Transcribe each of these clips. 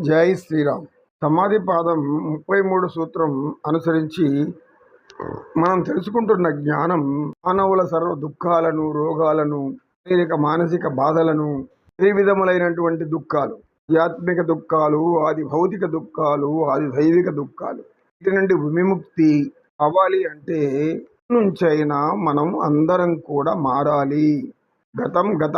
జై శ్రీరామ్. సమాధి పాదం ముప్పై మూడు సూత్రం అనుసరించి మనం తెలుసుకుంటున్న జ్ఞానం మానవుల సర్వ దుఃఖాలను రోగాలను శారీరక మానసిక బాధలను ఏ విధములైనటువంటి దుఃఖాలు? ఆధ్యాత్మిక దుఃఖాలు ఆది భౌతిక దుఃఖాలు ఆది దైవిక దుఃఖాలు. వీటి నుండి విముక్తి అవ్వాలి అంటే నుంచైనా మనం అందరం కూడా మారాలి. గతం గత.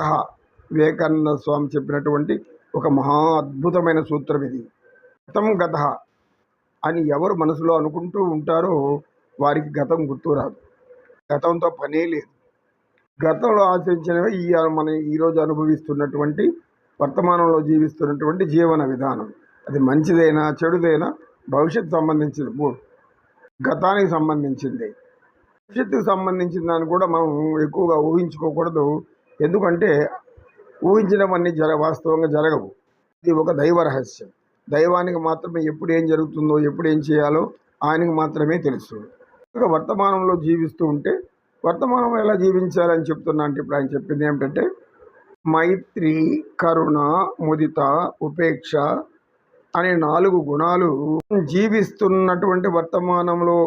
వివేకానంద స్వామి చెప్పినటువంటి ఒక మహా అద్భుతమైన సూత్రం ఇది. గతం గత అని ఎవరు మనసులో అనుకుంటూ ఉంటారో వారికి గతం గుర్తు రాదు. గతంతో పనే లేదు. గతంలో ఆచరించినవి ఈ మనం ఈరోజు అనుభవిస్తున్నటువంటి వర్తమానంలో జీవిస్తున్నటువంటి జీవన విధానం. అది మంచిదైనా చెడుదైనా భవిష్యత్తు సంబంధించింది మూ- గతానికి సంబంధించింది. భవిష్యత్తుకు సంబంధించిన దాన్ని కూడా మనం ఎక్కువగా ఊహించుకోకూడదు. ఎందుకంటే ఊహించినవన్నీ జర వాస్తవంగా జరగవు. ఇది ఒక దైవ రహస్యం. దైవానికి మాత్రమే ఎప్పుడు ఏం జరుగుతుందో ఎప్పుడు ఏం చేయాలో ఆయనకు మాత్రమే తెలుసు. ఇక వర్తమానంలో జీవిస్తూ ఉంటే వర్తమానం ఎలా జీవించాలని చెప్తున్నా అంటే ఇప్పుడు ఆయన చెప్పింది ఏమిటంటే మైత్రి కరుణ ముదిత ఉపేక్ష అనే నాలుగు గుణాలు జీవిస్తున్నటువంటి వర్తమానంలో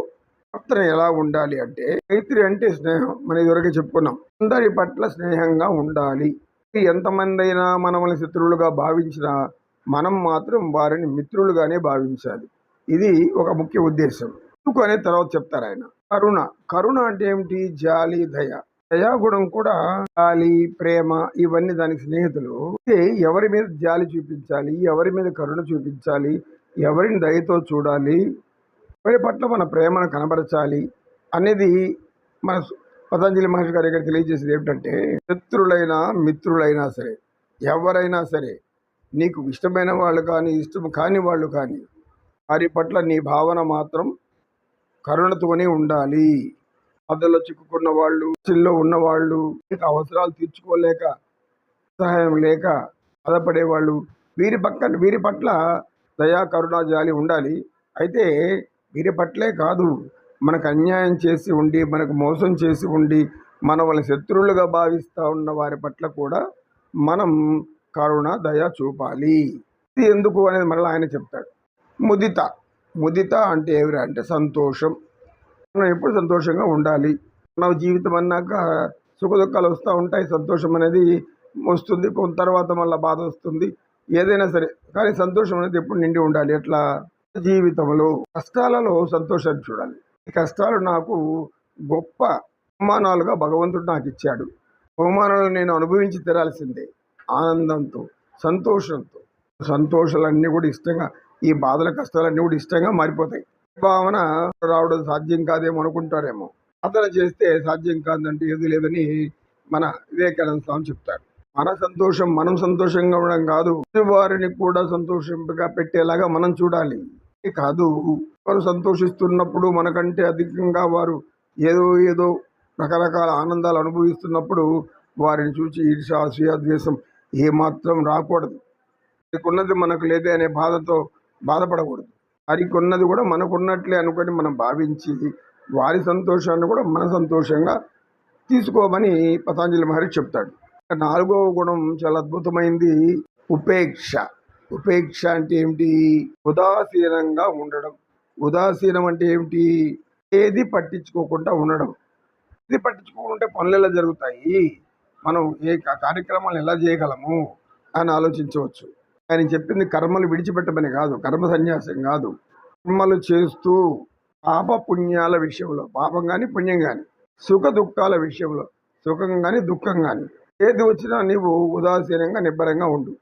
మాత్రం ఎలా ఉండాలి అంటే మైత్రి అంటే స్నేహం. మన ఇదివరకే చెప్పుకున్నాం అందరి పట్ల స్నేహంగా ఉండాలి. ఎంతమంది అయినా మనల్ని శత్రువులుగా భావించినా మనం మాత్రం వారిని మిత్రులుగానే భావించాలి. ఇది ఒక ముఖ్య ఉద్దేశం. ఎందుకు అనే తర్వాత చెప్తారు ఆయన. కరుణ. కరుణ అంటే ఏమిటి? జాలి దయ. దయాగుణం కూడా జాలి ప్రేమ ఇవన్నీ దానికి స్నేహితులు. అయితే ఎవరి మీద జాలి చూపించాలి? ఎవరి మీద కరుణ చూపించాలి? ఎవరిని దయతో చూడాలి? ఎవరి పట్ల మన ప్రేమను కనబరచాలి? అనేది మన పతంజలి మహర్షి గారి దగ్గర తెలియజేసేది ఏమిటంటే శత్రులైనా మిత్రులైనా సరే ఎవరైనా సరే నీకు ఇష్టమైన వాళ్ళు కానీ ఇష్టం కాని వాళ్ళు కానీ వారి పట్ల నీ భావన మాత్రం కరుణతోనే ఉండాలి. అద్దలో చిక్కుకున్న వాళ్ళు చిల్లో ఉన్నవాళ్ళు నీకు అవసరాలు తీర్చుకోలేక సహాయం లేక బాధపడే వాళ్ళు వీరి పక్కన వీరి పట్ల దయా కరుణ జాలి ఉండాలి. అయితే వీరి పట్లే కాదు. మనకు అన్యాయం చేసి ఉండి మనకు మోసం చేసి ఉండి మన వాళ్ళ శత్రువులుగా భావిస్తూ ఉన్న వారి పట్ల కూడా మనం కరుణ దయ చూపాలి. ఇది ఎందుకు అనేది మళ్ళీ ఆయన చెప్తాడు. ముదిత. ముదిత అంటే ఏమిరా అంటే సంతోషం. మనం ఎప్పుడు సంతోషంగా ఉండాలి. మన జీవితం అన్నాక సుఖ దుఃఖాలు వస్తూ ఉంటాయి. సంతోషం అనేది వస్తుంది. కొంత తర్వాత మళ్ళీ బాధ వస్తుంది. ఏదైనా సరే. కానీ సంతోషం అనేది ఎప్పుడు నిండి ఉండాలి. ఎట్లా? జీవితంలో. కష్టాలలో సంతోషాన్ని చూడాలి. కష్టాలు నాకు గొప్ప బహుమానాలుగా భగవంతుడు నాకు ఇచ్చాడు. బహుమానాలు నేను అనుభవించి తీరాల్సిందే. ఆనందంతో సంతోషంతో. సంతోషాలన్నీ కూడా ఇష్టంగా ఈ బాధల కష్టాలన్నీ కూడా ఇష్టంగా మారిపోతాయి. భావన రావడం సాధ్యం కాదేమో అనుకుంటారేమో. ప్రార్థన చేస్తే సాధ్యం కాదంటే ఏది లేదని మన వివేకానంద స్వామి చెప్తారు. మన సంతోషం మనం సంతోషంగా ఉండడం కాదు. వారిని కూడా సంతోషంగా పెట్టేలాగా మనం చూడాలి. కాదు. వారు సంతోషిస్తున్నప్పుడు మనకంటే అధికంగా వారు ఏదో ఏదో రకరకాల ఆనందాలు అనుభవిస్తున్నప్పుడు వారిని చూసి ఈర్ష అసూయ ద్వేషం ఏమాత్రం రాకూడదు. మనకున్నది మనకు లేదే అనే బాధతో బాధపడకూడదు. వారికి ఉన్నది కూడా మనకున్నట్లే అనుకొని మనం భావించి వారి సంతోషాన్ని కూడా మన సంతోషంగా తీసుకోమని పతాంజలి మహర్షి చెప్తాడు. నాలుగవ గుణం చాలా అద్భుతమైంది. ఉపేక్ష. ఉపేక్ష అంటే ఏమిటి? ఉదాసీనంగా ఉండడం. ఉదాసీనం అంటే ఏమిటి? ఏది పట్టించుకోకుండా ఉండడం. ఏది పట్టించుకోకుంటే పనులు ఎలా జరుగుతాయి? మనం ఏ కార్యక్రమాలు ఎలా చేయగలము? అని ఆలోచించవచ్చు. ఆయన చెప్పింది కర్మలు విడిచిపెట్టమని కాదు. కర్మ సన్యాసం కాదు. కర్మలు చేస్తూ పాప పుణ్యాల విషయంలో పాపం కానీ పుణ్యం కానీ సుఖ దుఃఖాల విషయంలో సుఖం కానీ దుఃఖం కానీ ఏది వచ్చినా నీవు ఉదాసీనంగా నిబ్బరంగా ఉండు.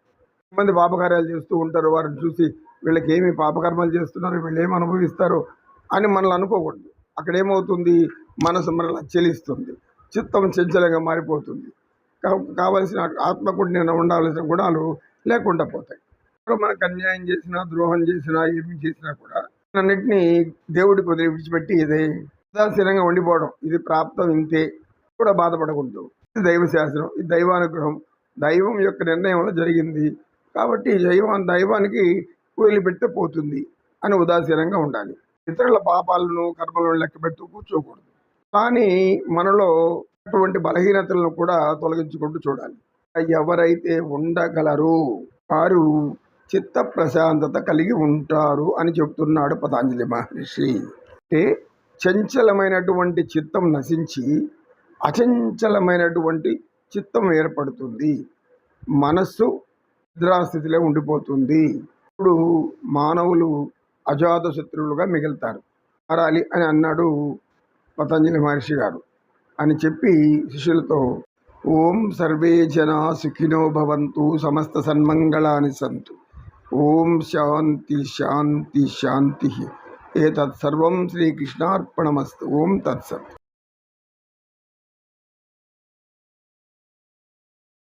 మంది పాపకార్యాలు చేస్తూ ఉంటారు. వారిని చూసి వీళ్ళకి ఏమి పాపకర్మాలు చేస్తున్నారు? వీళ్ళు ఏమి అనుభవిస్తారు? అని మనల్ని అనుకోకూడదు. అక్కడ ఏమవుతుంది? మనసు మనల్ని చెలిస్తుంది చిత్తం చంచలంగా మారిపోతుంది. కావలసిన ఆత్మకు నేను ఉండాల్సిన గుణాలు లేకుండా పోతాయి. మనకు అన్యాయం చేసినా ద్రోహం చేసినా ఏమి చేసినా కూడా అన్నింటినీ దేవుడికి వదిలి విడిచిపెట్టి ఇదే ఉదాసీనంగా ఉండిపోవడం. ఇది ప్రాప్తం ఇంతే. కూడా బాధపడకూడదు. ఇది దైవ శాస్త్రం ఇది దైవానుగ్రహం. దైవం యొక్క నిర్ణయంలో జరిగింది. కాబట్టి దైవం దైవానికి వదిలిపెడితే పోతుంది అని ఉదాసీనంగా ఉండాలి. ఇతరుల పాపాలను కర్మలను లెక్క పెడుతూ కూర్చోకూడదు. కానీ మనలో అటువంటి బలహీనతలను కూడా తొలగించుకుంటూ చూడాలి. ఎవరైతే ఉండగలరు వారు చిత్త ప్రశాంతత కలిగి ఉంటారు అని చెప్తున్నాడు పతాంజలి మహర్షి. అంటే చంచలమైనటువంటి చిత్తం నశించి అచంచలమైనటువంటి చిత్తం ఏర్పడుతుంది. మనస్సు నిద్రాస్థితిలో ఉండిపోతుంది. ఇప్పుడు మానవులు అజాత శత్రువులుగా మిగులుతారు. మారాలి అని అన్నాడు పతంజలి మహర్షి గారు. అని చెప్పి శిష్యులతో ఓం సర్వే జనా సుఖినో భవంతు సమస్త సన్మంగళాని సంతు. ఓం శాంతి శాంతి శాంతి. ఏతత్ సర్వం శ్రీకృష్ణార్పణమస్తు. ఓం తత్సత్.